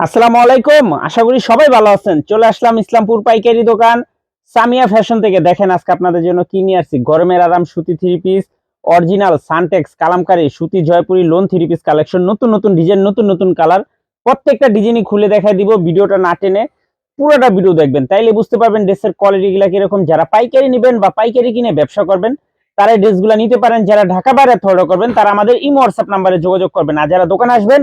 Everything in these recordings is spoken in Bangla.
আসসালামু আলাইকুম। আশা করি সবাই ভালো আছেন। চলে আসলাম ইসলামপুর পাইকারি দোকান। সামিয়া ফ্যাশন থেকে দেখেন আজকে আপনাদের জন্য কি নিয়ে আসছি। গরমের আরাম সুতি three piece original Suntex Kalamkari সুতি Jaipuri lawn three piece collection নতুন নতুন ডিজাইন নতুন নতুন কালার প্রত্যেকটা ডিজাইনই খুলে দেখাই দিব, ভিডিওটা না টেনে পুরোটা ভিডিও দেখবেন। তাইলে বুঝতে পারবেন ড্রেসের কোয়ালিটি গুলা কীরকম। যারা পাইকারি নেবেন বা পাইকারি কিনে ব্যবসা করবেন তারা ড্রেসগুলো নিতে পারেন। যারা ঢাকা বাইরে অর্ডার করবেন, তারা আমাদের ইমো হোয়াটসঅ্যাপ নাম্বারে যোগাযোগ করবেন। আর যারা দোকানে আসবেন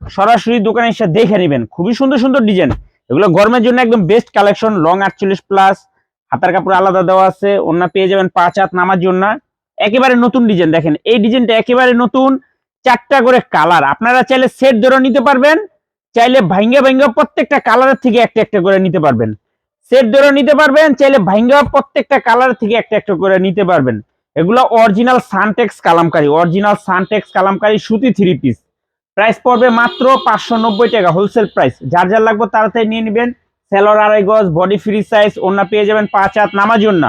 সরাসরি দোকানে এসে দেখে নেবেন। খুবই সুন্দর সুন্দর ডিজাইন এগুলো গরমের জন্য একদম বেস্ট কালেকশন লং আটচল্লিশ প্লাস হাতার কাপড় আলাদা দেওয়া আছে অন্য পেয়ে যাবেন পাঁচ হাত নামার জন্য। একেবারে নতুন ডিজাইন দেখেন, এই ডিজাইনটা একেবারে নতুন, চারটা করে কালার আপনারা চাইলে সেট ধরে নিতে পারবেন, চাইলে ভাঙ্গা ভাঙ্গা প্রত্যেকটা কালারের থেকে একটা একটা করে নিতে পারবেন। সেট ধরে নিতে পারবেন, চাইলে ভাঙ্গা প্রত্যেকটা কালারের থেকে একটা একটা করে নিতে পারবেন। এগুলো original Suntex Kalamkari original Suntex Kalamkari সুতি থ্রি পিস প্রাইস পড়বে মাত্র পাঁচশো নব্বই টাকা হোলসেল প্রাইস যার যার লাগবে তাড়াতাড়ি নিয়ে নেবেন। সেলর আড়াই গজ বডি ফ্রি সাইজ ওনা পেয়ে যাবেন পাঁচ হাত নামার জন্য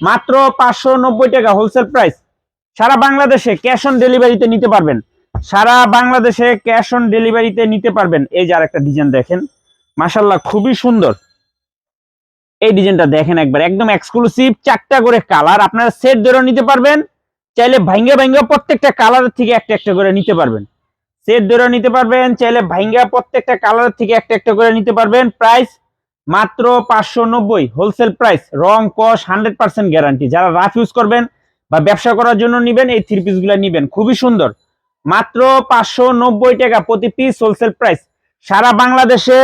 মাত্র পাঁচশো নব্বই টাকা হোলসেল প্রাইস সারা বাংলাদেশে ক্যাশ অন ডেলিভারিতে নিতে পারবেন। সারা বাংলাদেশে ক্যাশ অন ডেলিভারিতে নিতে পারবেন। এই যার একটা ডিজাইন দেখেন। মাসাল্লাহ খুবই সুন্দর। এই ডিজাইনটা দেখেন একবার, একদম এক্সক্লুসিভ চারটা করে কালার আপনারা সেট ধরে নিতে পারবেন, চাইলে ভাঙ্গে ভাঙ্গে প্রত্যেকটা কালারের থেকে একটা একটা করে নিতে পারবেন। সেট ধরে নিতে পারবেন, চাইলে ভাইঙ্গা প্রত্যেকটা কালার থেকে একটা একটা করে নিতে পারবেন। প্রাইস মাত্র পাঁচশো নব্বই হোলসেল প্রাইস রং কস হান্ড্রেড পার্সেন্ট গ্যারান্টি যারা রাফ ইউজ করবেন বা ব্যবসা করার জন্য নিবেন, এই থ্রি পিসগুলো নিবেন। খুবই সুন্দর। মাত্র পাঁচশো নব্বই টাকা প্রতি পিস হোলসেল প্রাইস সারা বাংলাদেশে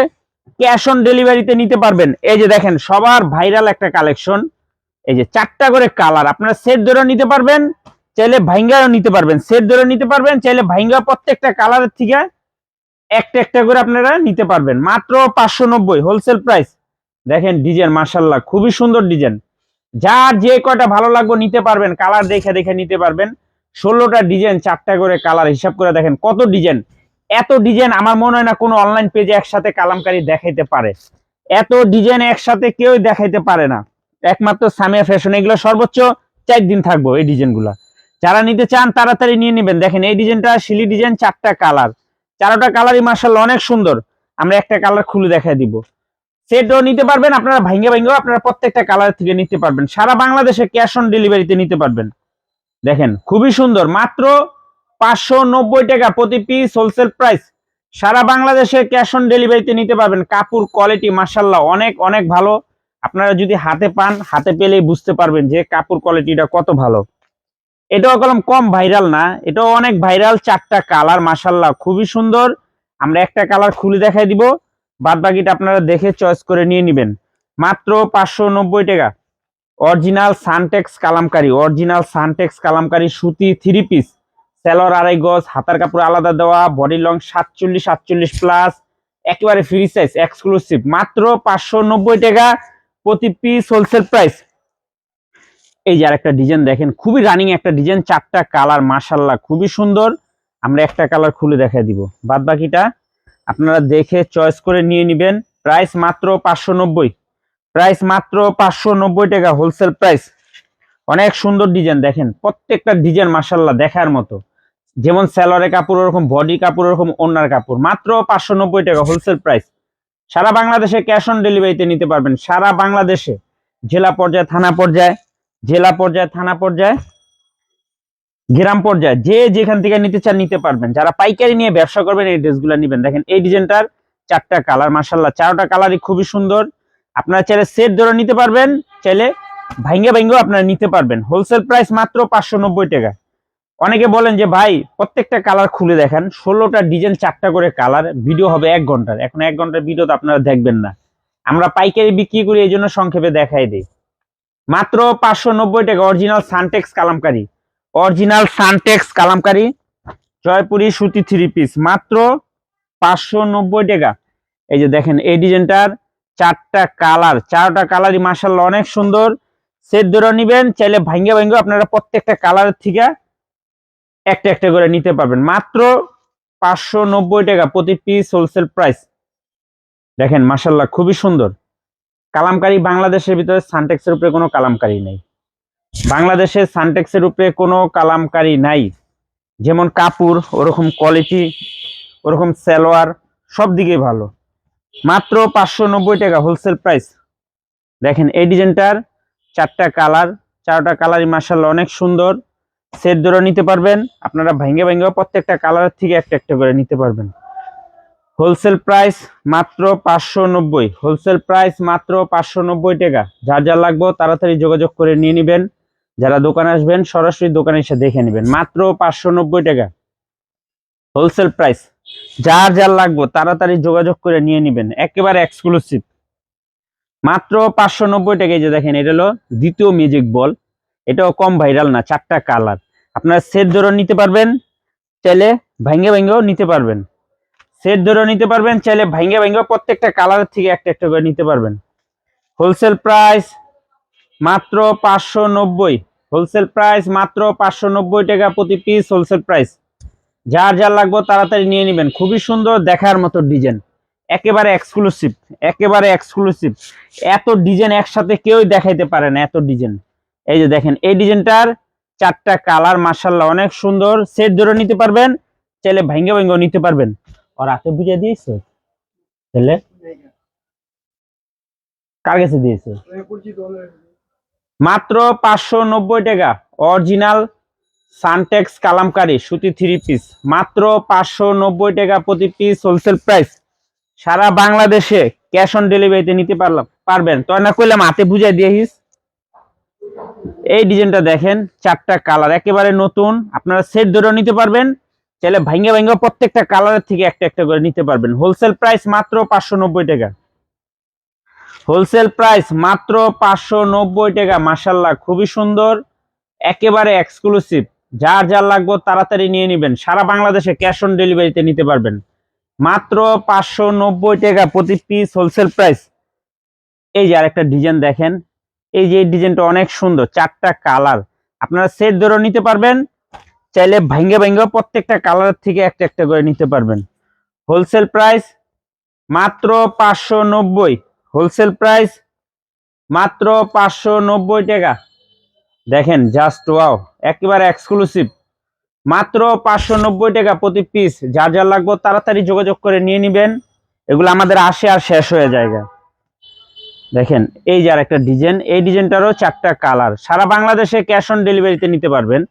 ক্যাশ অন ডেলিভারিতে নিতে পারবেন। এই যে দেখেন, সবার ভাইরাল একটা কালেকশন এই যে চারটা করে কালার আপনারা সেট ধরে নিতে পারবেন। চাইলে ভাইঙ্গাও নিতে পারবেন সেট ধরে নিতে পারবেন, চাইলে ভাইঙ্গা প্রত্যেকটা কালারের থেকে একটা একটা করে আপনারা নিতে পারবেন। মাত্র পাঁচশো নব্বই হোলসেল প্রাইস দেখেন ডিজাইন মার্শাল্লাহ খুবই সুন্দর ডিজাইন যার যে কয়টা ভালো লাগবে নিতে পারবেন কালার দেখে দেখে নিতে পারবেন। ষোলোটা ডিজাইন চারটা করে কালার হিসাব করে দেখেন কত ডিজাইন এত ডিজাইন আমার মনে হয় না কোনো অনলাইন পেজে একসাথে কালামকারী দেখাইতে পারে। এত ডিজাইন একসাথে কেউ দেখাইতে পারে না। একমাত্র সামিয়া ফ্যাশন এগুলো সর্বোচ্চ চার দিন থাকব এই ডিজাইনগুলো যারা নিতে চান তাড়াতাড়ি নিয়ে নেবেন। দেখেন এই ডিজাইনটা শিলি ডিজাইন, চারটা কালার। চারোটা কালারই মার্শাল অনেক সুন্দর। আমরা একটা কালার খুলে দেখাই দিব। সেটও নিতে পারবেন, আপনারা ভাঙ্গে ভাঙ্গেও আপনারা প্রত্যেকটা কালার থেকে নিতে পারবেন। সারা বাংলাদেশে ক্যাশ অন ডেলিভারিতে নিতে পারবেন। দেখেন, খুবই সুন্দর। মাত্র পাঁচশো নব্বই টাকা প্রতি পিস হোলসেল প্রাইস। সারা বাংলাদেশে ক্যাশ অন ডেলিভারিতে নিতে পারবেন। কাপড় কোয়ালিটি মার্শাল্লাহ অনেক অনেক ভালো। আপনারা যদি হাতে পান, হাতে পেলেই বুঝতে পারবেন যে কাপড় কোয়ালিটিটা কত ভালো। এটাও কলম কম ভাইরাল না, এটাও অনেক ভাইরাল চারটা কালার মাসাল্লাহ খুবই সুন্দর। আমরা একটা কালার খুলে দেখাই দিব, বাদ বাকিটা আপনারা দেখে চয়েস করে নিয়ে নেবেন। মাত্র পাঁচশো নব্বই টাকা। Original Suntex Kalamkari original Suntex Kalamkari, সুতি থ্রি পিস সেলর আড়াই গজ, হাতার কাপড় আলাদা দেওয়া বডি লং সাতচল্লিশ সাতচল্লিশ প্লাস একেবারে ফ্রি সাইজ এক্সক্লুসিভ মাত্র পাঁচশো নব্বই টাকা, প্রতি পিস হোলসেল প্রাইস এই যে আরেকটা ডিজাইন দেখেন, খুবই রানিং একটা ডিজাইন চারটা কালার মাসাল্লাহ খুবই সুন্দর। আমরা একটা কালার খুলে দেখাই দিব। বাদ বাকিটা আপনারা দেখে চয়েস করে নিয়ে নেবেন। প্রাইস মাত্র পাঁচশো নব্বই। প্রাইস মাত্র পাঁচশো নব্বই টাকা হোলসেল প্রাইস অনেক সুন্দর ডিজাইন দেখেন, প্রত্যেকটা ডিজাইন মাসাল্লাহ দেখার মতো। যেমন স্যালোয়ারের কাপড় ওরকম বডি কাপড় ওরকম, ওনার কাপড়। মাত্র পাঁচশো নব্বই টাকা হোলসেল প্রাইস সারা বাংলাদেশে ক্যাশ অন ডেলিভারিতে নিতে পারবেন। সারা বাংলাদেশে, জেলা পর্যায়ে, থানা পর্যায়ে। জেলা পর্যায়ে, থানা পর্যায়ে, গ্রাম পর্যায়ে, যে যেখান থেকে নিতে চান নিতে পারবেন। যারা পাইকারি নিয়ে ব্যবসা করবেন, এই ড্রেসগুলো নিবেন। দেখেন, এই ডিজাইনটার চারটা কালার মার্শাল্লাহ চারটা কালারই খুবই সুন্দর। আপনারা চাইলে সেট ধরে নিতে পারবেন, চাইলে ভাঙ্গে ভাঙ্গেও আপনারা নিতে পারবেন। হোলসেল প্রাইস মাত্র পাঁচশো নব্বই টাকা। অনেকে বলেন যে, ভাই, প্রত্যেকটা কালার খুলে দেখান, ষোলোটা ডিজাইন, চারটা করে কালার, ভিডিও হবে এক ঘণ্টার। এখন এক ঘণ্টার ভিডিও তো আপনারা দেখবেন না। আমরা পাইকারি বিক্রি করি, এই জন্য সংক্ষেপে দেখাই দিই। মাত্র পাঁচশো নব্বই টাকা original Suntex Kalamkari. Original Suntex Kalamkari, Jaipuri সুতি থ্রি পিস মাত্র পাঁচশো নব্বই টাকা। এই যে দেখেন, এই ডিজাইনটার চারটা কালার, চারটা কালারই মাসাল্লাহ অনেক সুন্দর। সেট ধরে নিবেন, চাইলে ভাঙ্গে ভাঙ্গে আপনারা প্রত্যেকটা কালারের থেকে একটা একটা করে নিতে পারবেন। মাত্র পাঁচশো নব্বই টাকা প্রতি পিস হোলসেল প্রাইস দেখেন মার্শাল্লাহ খুবই সুন্দর। কালামকারি বাংলাদেশের ভিতরে সানটেক্সের উপরে কোনো কালামকারি নেই। বাংলাদেশে সানটেক্সের উপরে কোনো কালামকারি নাই। যেমন কাপড়, ওরকম কোয়ালিটি, ওরকম সালোয়ার, সব দিকেই ভালো। মাত্র পাঁচশো নব্বই টাকা হোলসেল প্রাইস। দেখেন, এই ডিজাইনটার চারটা কালার, চারটা কালারই মার্শাল্লাহ অনেক সুন্দর। সেট ধরে নিতে পারবেন। আপনারা ভেঙে ভেঙে প্রত্যেকটা কালারের থেকে একটা একটা করে নিতে পারবেন। হোলসেল প্রাইস মাত্র পাঁচশো নব্বই। হোলসেল প্রাইস মাত্র পাঁচশো নব্বই টাকা। যার যা লাগবে তাড়াতাড়ি যোগাযোগ করে নিয়ে নেবেন। যারা দোকানে আসবেন, সরাসরি দোকানে এসে দেখে নেবেন। মাত্র পাঁচশো নব্বই টাকা। Wholesale price. যার যার লাগবে তাড়াতাড়ি যোগাযোগ করে নিয়ে নেবেন। একেবারে এক্সক্লুসিভ মাত্র পাঁচশো নব্বই টাকা এই যে দেখেন, এটা হলো দ্বিতীয় মিউজিক বল এটাও কম ভাইরাল না, চারটা কালার আপনারা সেট ধরে নিতে পারবেন, চাইলে ভাঙ্গে ভাঙ্গেও নিতে পারবেন। সেট ধরে নিতে পারবেন, চাইলে ভাঙ্গে ভাঙ্গেও প্রত্যেকটা কালারের থেকে একটা একটা করে নিতে পারবেন। হোলসেল প্রাইস মাত্র পাঁচশো নব্বই। হোলসেল প্রাইস মাত্র পাঁচশো নব্বই টাকা প্রতি পিস হোলসেল প্রাইস যার যার লাগবে তাড়াতাড়ি নিয়ে নেবেন। খুবই সুন্দর দেখার মতো ডিজাইন একেবারে এক্সক্লুসিভ একেবারে এক্সক্লুসিভ এত ডিজাইন একসাথে কেউই দেখাইতে পারে না, এত ডিজাইন এই যে দেখেন, এই ডিজাইনটার চারটা কালার মার্শাল্লাহ অনেক সুন্দর। সেট ধরে নিতে পারবেন, চাইলে ভাঙ্গে ভাঙ্গেও নিতে পারবেন। আর হাতে বুঝে দিয়েছ? তাহলে? কার কাছে দিয়েছ? মাত্র পাঁচশো নব্বই টাকা। অরিজিনাল সানটেক্স কালামকারি, সুতি থ্রি পিস মাত্র পাঁচশো নব্বই টাকা প্রতি পিস হোলসেল প্রাইস সারা বাংলাদেশে ক্যাশ অন ডেলিভারিতে নিতে পারলাম পারবেন। তো না কইলাম হাতে বুঝাই দিয়েছিস এই ডিজাইনটা দেখেন, চারটা কালার একেবারে নতুন। আপনারা সেট ধরে নিতে পারবেন। চাইলে ভাঙ্গে ভাঙ্গে প্রত্যেকটা কালারের থেকে একটা একটা করে নিতে পারবেন। হোলসেল প্রাইস মাত্র পাঁচশো নব্বই টাকা। হোলসেল প্রাইস মাত্র পাঁচশো নব্বই টাকা মাসাল্লাহ খুবই সুন্দর, একেবারে এক্সক্লুসিভ যার যার লাগবে তাড়াতাড়ি নিয়ে নেবেন। সারা বাংলাদেশে ক্যাশ অন ডেলিভারিতে নিতে পারবেন। মাত্র পাঁচশো নব্বই টাকা প্রতি পিস হোলসেল প্রাইস এই যে আরেকটা ডিজাইন দেখেন। এই যে ডিজাইনটা অনেক সুন্দর, চারটা কালার আপনারা সেট ধরে নিতে পারবেন। চাইলে ভাঙ্গে ভাঙ্গে প্রত্যেকটা কালারের থেকে একটা একটা করে নিতে পারবেন। হোলসেল প্রাইস মাত্র পাঁচশো নব্বই। হোলসেল প্রাইস মাত্র পাঁচশো নব্বই টাকা। দেখেন জাস্ট ওয়াও একেবারে এক্সক্লুসিভ মাত্র পাঁচশো নব্বই টাকা প্রতি পিস যার যার লাগবে তাড়াতাড়ি যোগাযোগ করে নিয়ে নেবেন। এগুলো আমাদের আসে আর শেষ হয়ে জায়গা দেখেন, এই যে আর একটা ডিজাইন এই ডিজাইনটারও চারটা কালার সারা বাংলাদেশে ক্যাশ অন ডেলিভারিতে নিতে পারবেন।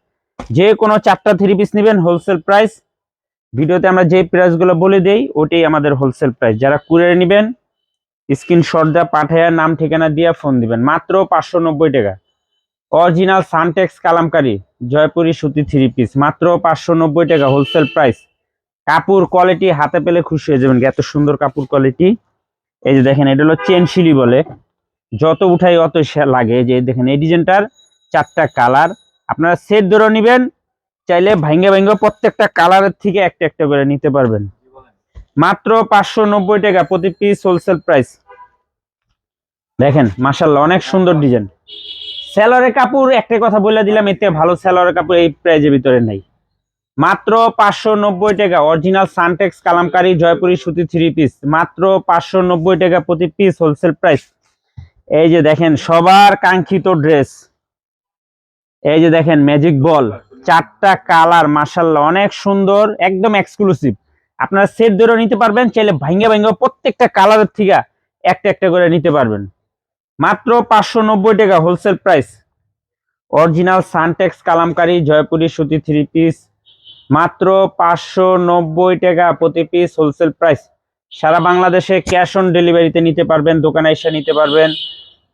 যে কোনো চারটা থ্রি পিস নেবেন হোলসেল প্রাইস ভিডিওতে আমরা যে প্রাইসগুলো বলে দেই, ওটাই আমাদের হোলসেল প্রাইস যারা কুরিয়ারে নেবেন স্ক্রিনশট দেওয়া পাঠায়, নাম, ঠিকানা দিয়ে ফোন দিবেন। মাত্র পাঁচশো নব্বই টাকা। অরিজিনাল সানটেক্স কালামকারি, জয়পুরি সুতি থ্রি পিস মাত্র পাঁচশো নব্বই টাকা হোলসেল প্রাইস কাপড় কোয়ালিটি হাতে পেলে খুশি হয়ে যাবেন। এত সুন্দর কাপড় কোয়ালিটি এই যে দেখেন, এটা হলো চেন শিলি বলে। যত উঠাই অত লাগে। যে দেখেন, এই ডিজাইনটার চারটা কালার আপনারা সেট ধরে নেবেন, চাইলে ভাঙ্গে ভাঙ্গে প্রত্যেকটা কালারের থেকে একটা একটা করে নিতে পারবেন। মাত্র পাঁচশো নব্বই টাকা প্রতি পিস হোলসেল প্রাইস দেখেন মাসাল্লাহ অনেক সুন্দর ডিজাইন স্যালোয়ারের কাপড়, একটা কথা বলে দিলাম, এতে ভালো স্যালোয়ারের কাপড় এই প্রাইজের ভিতরে নেই। মাত্র পাঁচশো নব্বই টাকা অরিজিনাল সানটেক্স কালামকারি জয়পুরি সুতি থ্রি পিস মাত্র পাঁচশো নব্বই টাকা প্রতি পিস হোলসেল প্রাইস এই যে দেখেন, সবার কাঙ্ক্ষিত ড্রেস এই যে দেখেন ম্যাজিক বল চারটা কালার মাসাল্লাহ অনেক সুন্দর, একদম এক্সক্লুসিভ আপনারা সেট ধরে নিতে পারবেন, চাইলে ভাঙ্গে ভাঙ্গে প্রত্যেকটা কালারের থেকে একটা একটা করে নিতে পারবেন। মাত্র পাঁচশো নব্বই টাকা wholesale price original Suntex Kalamkari, Jaipuri সুতি থ্রি পিস মাত্র পাঁচশো নব্বই টাকা প্রতি পিস হোলসেল প্রাইস সারা বাংলাদেশে ক্যাশ অন ডেলিভারিতে নিতে পারবেন, দোকানে এসে নিতে পারবেন।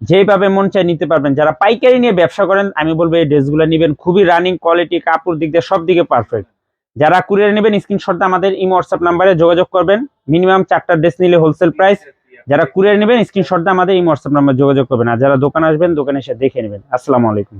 যেভাবে মন চাই নিতে পারবেন। যারা পাইকারি নিয়ে ব্যবসা করেন, আমি বলব এই ড্রেসগুলো নেবেন। খুবই রানিং কোয়ালিটি কাপড় দিক দিয়ে সব দিকে পারফেক্ট যারা কুরিয়ার নেবেন স্ক্রিনশটটা আমাদের ইমো হোয়াটসঅ্যাপ নাম্বারে যোগাযোগ করবেন। মিনিমাম চারটা ড্রেস নিলে হোলসেল প্রাইস যারা কুরিয়ার নেবেন স্ক্রিনশটটা আমাদের ইমো হোয়াটসঅ্যাপ নাম্বারে যোগাযোগ করবেন। আর যারা দোকানে আসবেন, দোকানে এসে দেখে নেবেন। আসসালামু আলাইকুম।